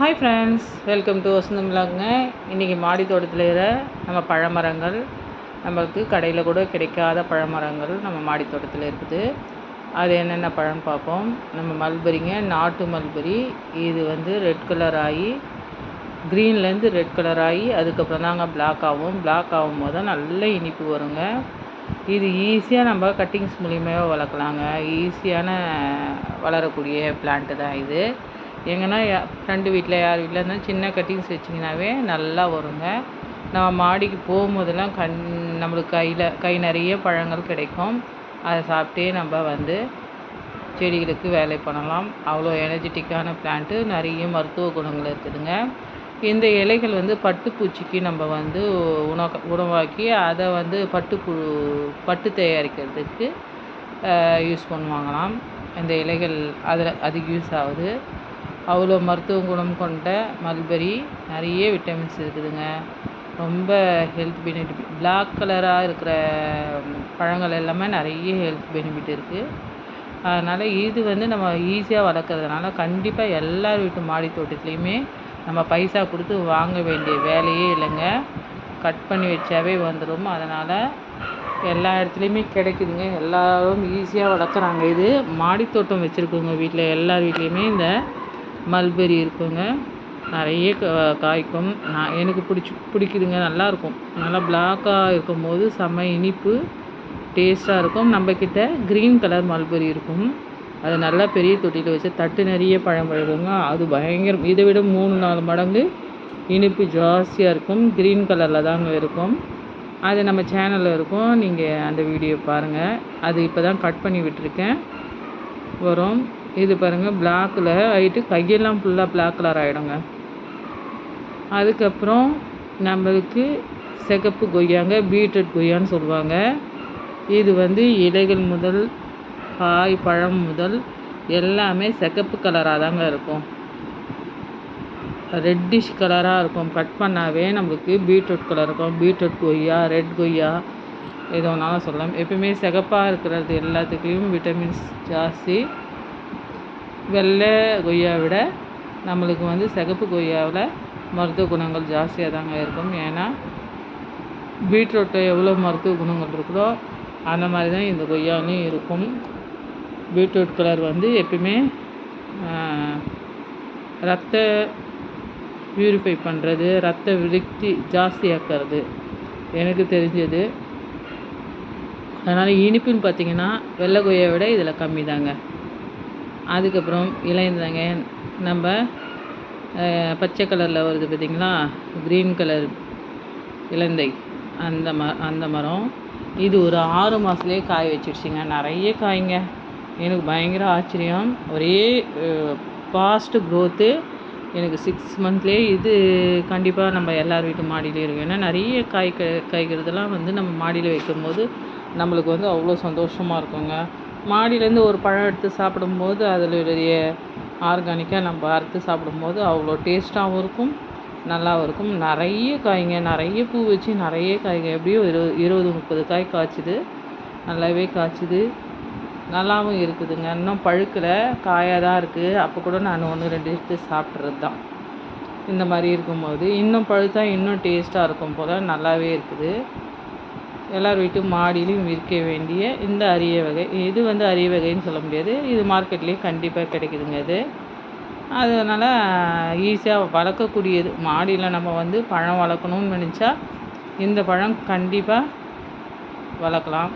Hi friends welcome to Vasantham இன்றைக்கி மாடி தோட்டத்தில் இருக்கிற நம்ம பழமரங்கள் நம்மளுக்கு கடையில் கூட கிடைக்காத பழமரங்கள் நம்ம மாடி தோட்டத்தில் இருக்குது. அது என்னென்ன பழம் பார்ப்போம். நம்ம மல்பெரிங்க நாட்டு மல்பெரி. இது வந்து ரெட் கலர் ஆகி க்ரீன்லேருந்து ரெட் கலர் ஆகி அதுக்கப்புறம் தாங்க பிளாக் ஆகும். பிளாக் ஆகும்போது தான் நல்ல இனிப்பு வருங்க. இது ஈஸியாக நம்ம கட்டிங்ஸ் மூலியமாக வளர்க்கலாங்க. ஈஸியான வளரக்கூடிய பிளான்ட்டு தான் இது. எங்கன்னா ஃப்ரெண்டு வீட்டில் யார் வீட்டில் இருந்தாலும் சின்ன கட்டிங்ஸ் வச்சிங்கனாவே நல்லா வருங்க. நம்ம மாடிக்கு போகும்போதெல்லாம் கண் நம்மளுக்கு கையில் கை நிறைய பழங்கள் கிடைக்கும். அதை சாப்பிட்டே நம்ம வந்து செடிகளுக்கு வேலை பண்ணலாம். அவ்வளோ எனர்ஜெட்டிக்கான பிளான்ட்டு நிறைய மருத்துவ குணங்கள் இருக்குதுங்க. இந்த இலைகள் வந்து பட்டுப்பூச்சிக்கு நம்ம வந்து உணவு உணவாக்கி அதை வந்து பட்டுப்புழு பட்டு தயாரிக்கிறதுக்கு யூஸ் பண்ணுவாங்களாம். இந்த இலைகள் அதில் அதுக்கு யூஸ் ஆகுது. அவ்வளோ மருத்துவ குணம் கொண்ட மல்பெரி நிறைய விட்டமின்ஸ் இருக்குதுங்க. ரொம்ப ஹெல்த் பெனிஃபிட் பிளாக் கலராக இருக்கிற பழங்கள் எல்லாமே நிறைய ஹெல்த் பெனிஃபிட் இருக்குது அதனால் இது வந்து நம்ம ஈஸியாக வளர்க்குறதுனால கண்டிப்பாக எல்லார் வீட்டு மாடி தோட்டத்துலேயுமே நம்ம பைசா கொடுத்து வாங்க வேண்டிய வேலையே இல்லைங்க. கட் பண்ணி வச்சாவே வந்துடும் அதனால் எல்லா இடத்துலையுமே கிடைக்குதுங்க. எல்லோரும் ஈஸியாக வளர்க்குறாங்க. இது மாடித்தோட்டம் வச்சுருக்கவங்க வீட்டில் எல்லார் வீட்லேயுமே இந்த மல்பெரி இருக்குங்க. நிறைய காய்க்கும். நான் எனக்கு பிடிச்சி பிடிக்குதுங்க. நல்லாயிருக்கும். நல்லா பிளாக்காக இருக்கும்போது செம்ம இனிப்பு டேஸ்ட்டாக இருக்கும். நம்மக்கிட்ட க்ரீன் கலர் மல்பெரி இருக்கும். அது நல்லா பெரிய தொட்டியில் வச்சு தட்டு நிறைய பழம் பழுகுங்க அது பயங்கரம் இதை விட மூணு நாலு மடங்கு இனிப்பு ஜாஸ்தியாக இருக்கும். க்ரீன் கலரில் தாங்க இருக்கும். அது நம்ம சேனலில் இருக்கும். நீங்கள் அந்த வீடியோ பாருங்கள் அது இப்போ தான் கட் பண்ணி விட்டுருக்கேன். வரும். இது பாருங்கள் பிளாக்கில் ஆகிட்டு கையெல்லாம் ஃபுல்லாக பிளாக் கலர் ஆகிடுங்க அதுக்கப்புறம் நம்மளுக்கு சிகப்பு கொய்யாங்க பீட்ரூட் கொய்யான்னு சொல்லுவாங்க. இது வந்து இலைகள் முதல் காய் பழம் முதல் எல்லாமே சிகப்பு கலராக தாங்க இருக்கும். ரெட்டிஷ் கலராக இருக்கும். கட் பண்ணாவே நம்மளுக்கு பீட்ரூட் கலர் இருக்கும். பீட்ரூட் கொய்யா ரெட் கொய்யா எது வேணாலும் சொல்லலாம். எப்பயுமே சிகப்பாக இருக்கிறது எல்லாத்துக்கையும் விட்டமின்ஸ் ஜாஸ்தி. வெள்ளை கொய்யா விட நம்மளுக்கு வந்து சிகப்பு கொய்யாவில் மருத்துவ குணங்கள் ஜாஸ்தியாக தாங்க இருக்கும். ஏன்னா பீட்ரூட்டில் எவ்வளோ மருத்துவ குணங்கள் இருக்குதோ அந்த மாதிரி தான் இந்த கொய்யாலையும் இருக்கும். பீட்ரூட் கலர் வந்து எப்பயுமே ரத்த பியூரிஃபை பண்ணுறது ரத்த விருத்தி ஜாஸ்தியாக்கிறது. எனக்கு தெரிஞ்சது. அதனால் இனிப்புன்னு பார்த்தீங்கன்னா வெள்ளை கொய்யை விட இதில் கம்மி தாங்க அதுக்கப்புறம் இலைந்தாங்க நம்ம பச்சை கலரில் வருது பார்த்திங்களா க்ரீன் கலர் இலந்தை. அந்த ம அந்த மரம். இது ஒரு ஆறு மாதத்துலேயே காய் வச்சிடுச்சிங்க நிறைய காய்ங்க. எனக்கு பயங்கர ஆச்சரியம். ஒரே ஃபாஸ்ட்டு க்ரோத்து எனக்கு சிக்ஸ் மந்த்லேயே இது கண்டிப்பாக நம்ம எல்லார் வீட்டு மாடியிலையும் இருக்கும். ஏன்னா நிறைய காய் க காய்க்கிறதெல்லாம் வந்து நம்ம மாடியில் வைக்கும்போது நம்மளுக்கு வந்து அவ்வளோ சந்தோஷமாக இருக்குங்க. மாடியிலேருந்து ஒரு பழம் எடுத்து சாப்பிடும்போது அதிலுடைய ஆர்கானிக்காக நம்ம அறுத்து சாப்பிடும்போது அவ்வளோ டேஸ்ட்டாகவும் இருக்கும் நல்லாவும் இருக்கும். நிறைய காய்ங்க நிறைய பூ வச்சு நிறைய காய்ங்க. எப்படியும் இருபது இருபது முப்பது காய் காய்ச்சிது. நல்லாவே காய்ச்சிது. நல்லாவும் இருக்குதுங்க. இன்னும் பழுக்கலை. காயாக தான் இருக்குது அப்போ கூட நான் ஒன்று ரெண்டு எடுத்து சாப்பிட்றது தான். இந்த மாதிரி இருக்கும்போது இன்னும் பழுத்தா இன்னும் டேஸ்ட்டாக இருக்கும் போல் நல்லாவே இருக்குது. எல்லார் வீட்டு மாடியிலையும் விற்க வேண்டிய இந்த அரிய வகை. இது வந்து அரிய வகைன்னு சொல்ல முடியாது. இது மார்க்கெட்லேயும் கண்டிப்பாக கிடைக்குதுங்க இது. அதனால் ஈஸியாக வளர்க்கக்கூடியது. மாடியில் நம்ம வந்து பழம் வளர்க்கணும்னு நினச்சா இந்த பழம் கண்டிப்பாக வளர்க்கலாம்.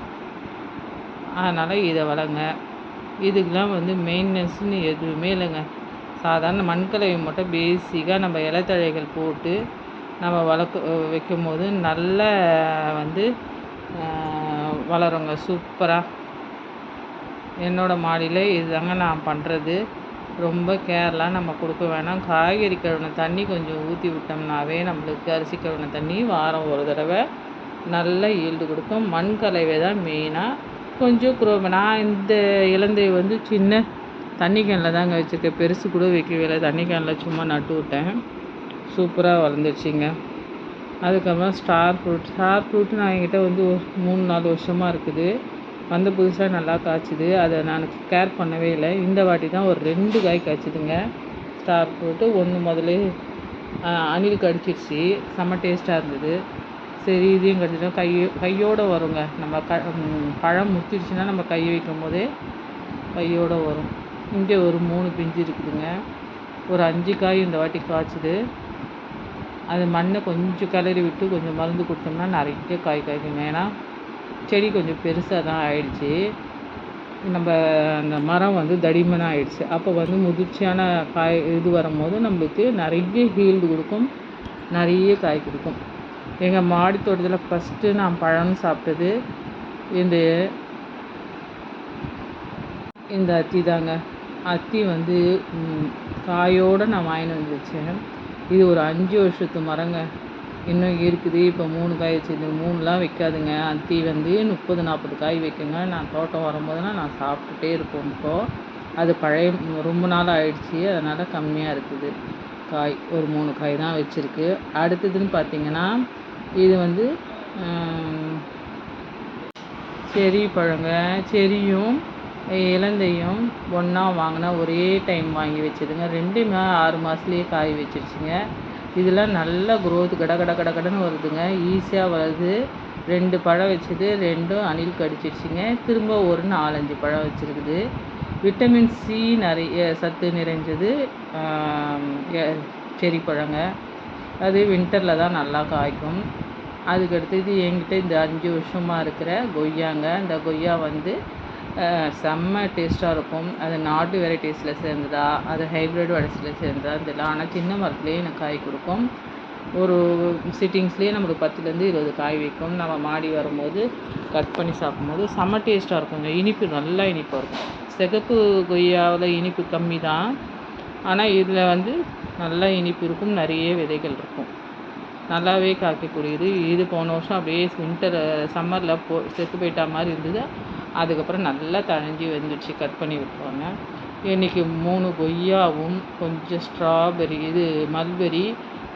அதனால் இதை வளங்க இதுக்கெலாம் வந்து மெயின்டெனன்ஸ்னு எதுவுமே இல்லைங்க. சாதாரண மண்கலவை மட்டும் பேசிக்காக நம்ம இலைத்தழைகள் போட்டு நம்ம வளர்க்க வைக்கும் போது நல்ல வந்து வளருங்க. சூப்பராக என்னோடய மாடியில் இதுதாங்க நான் பண்ணுறது ரொம்ப கேர்லாம் நம்ம கொடுக்க வேணாம். காய்கறி கழுவின தண்ணி கொஞ்சம் ஊற்றி விட்டோம்னாவே நம்மளுக்கு அரிசி கழுவின தண்ணி வாரம் ஒரு தடவை நல்ல ஈல்டு கொடுக்கும். மண் கலவை தான் மெயினாக கொஞ்சம் குரோ நான் இந்த இலந்தை வந்து சின்ன தண்ணி கேனில் தாங்க வச்சுருக்கேன். பெருசு கூட வைக்கவே இல்லை. தண்ணி கேனில் சும்மா நட்டு விட்டேன். சூப்பராக வளர்ந்துருச்சிங்க. அதுக்கப்புறம் ஸ்டார் ஃப்ரூட் ஸ்டார் ஃப்ரூட் நான் என்கிட்ட வந்து ஒரு மூணு நாலு வருஷமாக இருக்குது. வந்த புதுசாக நல்லா காய்ச்சிது. அதை நான் கேர் பண்ணவே இல்லை. இந்த வாட்டி தான் ஒரு ரெண்டு காய் காய்ச்சிதுங்க. ஸ்டார் ஃப்ரூட்டு ஒன்று முதல்ல அணில் கடிச்சிருச்சு. செம்ம டேஸ்ட்டாக இருந்தது. சரி இதையும் கடிச்சிடும் கை கையோடு வருங்க. நம்ம க பழம் முத்திருச்சுன்னா நம்ம கை வைக்கும் போதே கையோடு வரும். இங்கே ஒரு மூணு பிஞ்சு இருக்குதுங்க. ஒரு அஞ்சு காய் இந்த வாட்டி காய்ச்சிது. அது மண்ணை கொஞ்சம் கிளறி விட்டு கொஞ்சம் மருந்து கொடுத்தோம்னா நிறைய காய் காய்க்குங்க ஏன்னா செடி கொஞ்சம் பெருசாக தான் ஆயிடுச்சு. நம்ம அந்த மரம் வந்து தடிமனாக ஆயிடுச்சு. அப்போ வந்து முதிர்ச்சியான காய் இது வரும்போது நம்மளுக்கு நிறைய ஹீல்டு கொடுக்கும். நிறைய காய் கொடுக்கும். எங்கள் மாடி தோட்டத்தில் ஃபஸ்ட்டு நான் பழம் சாப்பிட்டது. இந்த இந்த அத்தி தாங்க. அத்தி வந்து காயோடு நான் வாங்கிட்டு வந்து வச்சேன். இது ஒரு அஞ்சு வருஷத்து மரங்க. இன்னும் இருக்குது. இப்போ மூணு காய் வச்சுது மூணுலாம் வைக்காதுங்க. அத்தி வந்து முப்பது நாற்பது காய் வைக்குங்க. நான் தோட்டம் வரும்போதுலாம் நான் சாப்பிட்டுட்டே இருப்போம் இப்போது அது பழைய ரொம்ப நாள் ஆயிடுச்சு. அதனால் கம்மியாக இருக்குது. காய். ஒரு மூணு காய் தான் வச்சுருக்கு. அடுத்ததுன்னு பார்த்தீங்கன்னா இது வந்து செரி பழங்க. செரியும் இலந்தையும் ஒன்றா வாங்கினா ஒரே டைம் வாங்கி வச்சதுங்க ரெண்டுமே ஆறு மாதத்துலேயே காய் வச்சிருச்சுங்க. இதெல்லாம் நல்ல க்ரோத் கட கட கட கடன்னு வருதுங்க. ஈஸியாக வருது. ரெண்டு பழம் வச்சது ரெண்டும் அணில் கடிச்சிருச்சுங்க. திரும்ப ஒரு நாலஞ்சு பழம் வச்சுருக்குது. விட்டமின் சி நிறைய சத்து நிறைஞ்சது செரி பழங்க. அது வின்டரில் தான் நல்லா காய்க்கும். அதுக்கடுத்தது என்கிட்ட இந்த அஞ்சு வருஷமாக இருக்கிற கொய்யாங்க. இந்த கொய்யா வந்து செம்ம டேஸ்ட்டாக இருக்கும். அது நாட்டு வெரைட்டிஸில் சேர்ந்ததா? அது ஹைப்ரிட் வெரைட்டிஸில் சேர்ந்ததா? தெரியல. ஆனால் சின்ன மரத்துலேயே எனக்கு காய் கொடுக்கும். ஒரு சிட்டிங்ஸ்லேயே நம்மளுக்கு பத்துலேருந்து இருபது காய் வைக்கும் நம்ம மாடி வரும்போது கட் பண்ணி சாப்பிடும்போது செம்ம டேஸ்ட்டாக இருக்குங்க. இனிப்பு நல்லா இனிப்பாக இருக்கும். சிகப்பு கொய்யாவில் இனிப்பு கம்மி தான். ஆனால் இதில் வந்து நல்லா இனிப்பு இருக்கும். நிறைய விதைகள் இருக்கும். நல்லாவே காய்க்கக்கூடியது. இது போன வருஷம் அப்படியே வின்டர் சம்மரில் போ செத்து போயிட்டா மாதிரி இருந்தது. அதுக்கப்புறம் நல்லா தழைஞ்சி வந்துடுச்சு கட் பண்ணி விட்டுருவாங்க இன்றைக்கி மூணு கொய்யாவும் கொஞ்சம் ஸ்ட்ராபெரி இது மல்பெரி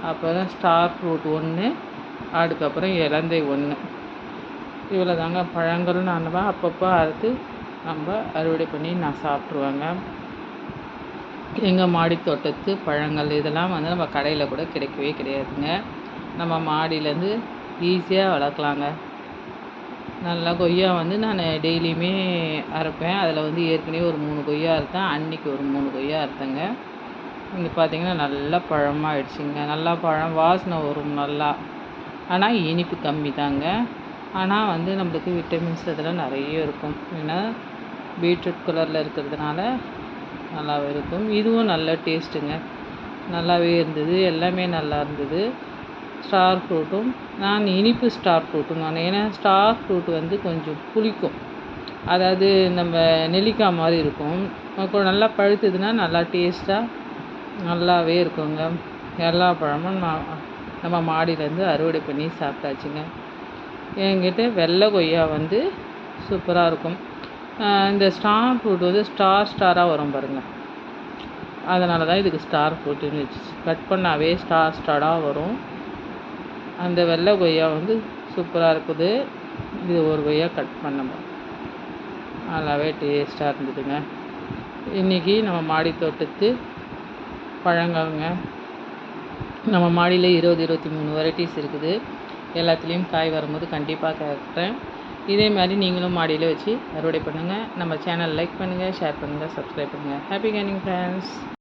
அப்புறம் ஸ்டார் ஃப்ரூட் ஒன்று அதுக்கப்புறம் இலந்தை ஒன்று இவ்வளோ தாங்க பழங்கள் நான் அப்பப்போ அறுத்து நம்ம அறுவடை பண்ணி நான் சாப்பிட்ருவேங்க எங்கள் மாடி தோட்டத்து பழங்கள் இதெல்லாம் வந்து நம்ம கடையில் கூட கிடைக்கவே கிடையாதுங்க. நம்ம மாடியிலேருந்து ஈஸியாக வளர்க்கலாங்க. நல்லா கொய்யா வந்து நான் டெய்லியுமே அரைப்பேன். அதில் வந்து ஏற்கனவே ஒரு மூணு கொய்யா அறுத்தேன் அன்றைக்கி ஒரு மூணு கொய்யா அறுத்தேங்க இங்கே பார்த்தீங்கன்னா நல்லா பழமாகிடுச்சிங்க நல்லா பழம் வாசனை வரும் நல்லா. ஆனால் இனிப்பு கம்மி தாங்க. ஆனால் வந்து நம்மளுக்கு விட்டமின்ஸ் இதெல்லாம் நிறைய இருக்கும். ஏன்னா பீட்ரூட் கலரில் இருக்கிறதுனால நல்லாவே இருக்கும். இதுவும் நல்ல டேஸ்ட்டுங்க நல்லாவே இருந்தது. எல்லாமே நல்லா இருந்தது. ஸ்டார் ஃப்ரூட்டும் நான் இனிப்பு ஸ்டார் ஃப்ரூட்டும் நான் ஏன்னா ஸ்டார் ஃப்ரூட் வந்து கொஞ்சம் புளிக்கும். அதாவது நம்ம நெல்லிக்காய் மாதிரி இருக்கும். நல்லா பழுத்ததுன்னா நல்லா டேஸ்ட்டாக நல்லாவே இருக்குங்க. எல்லா பழமும் நான் நம்ம மாடியிலேருந்து அறுவடை பண்ணி சாப்பிட்டாச்சுங்க. என்கிட்ட வெள்ளை கொய்யா வந்து சூப்பராக இருக்கும். இந்த ஸ்டார் ஃப்ரூட் வந்து ஸ்டார் ஸ்டாராக வரும் பாருங்கள் அதனால தான் இதுக்கு ஸ்டார் ஃப்ரூட்டுன்னு வச்சு கட் பண்ணாவே ஸ்டார் ஸ்டாராக வரும். அந்த வெள்ளை கொய்யா வந்து சூப்பராக இருக்குது. இது ஒரு கொய்யா கட் பண்ணணும். நல்லாவே டேஸ்ட்டாக இருந்ததுங்க. இன்றைக்கி நம்ம மாடி தோட்டத்து பழங்கள்ங்க. நம்ம மாடியில் இருபது இருபத்தி மூணு வெரைட்டிஸ் இருக்குது. எல்லாத்துலேயும் காய் வரும்போது கண்டிப்பாக கேட்குறேன் இதே மாதிரி நீங்களும் மாடியில் வச்சு அறுவடை பண்ணுங்கள் நம்ம சேனல் லைக் பண்ணுங்கள் ஷேர் பண்ணுங்கள் சப்ஸ்கிரைப் பண்ணுங்கள் ஹாப்பி கேனிங் ஃப்ரெண்ட்ஸ்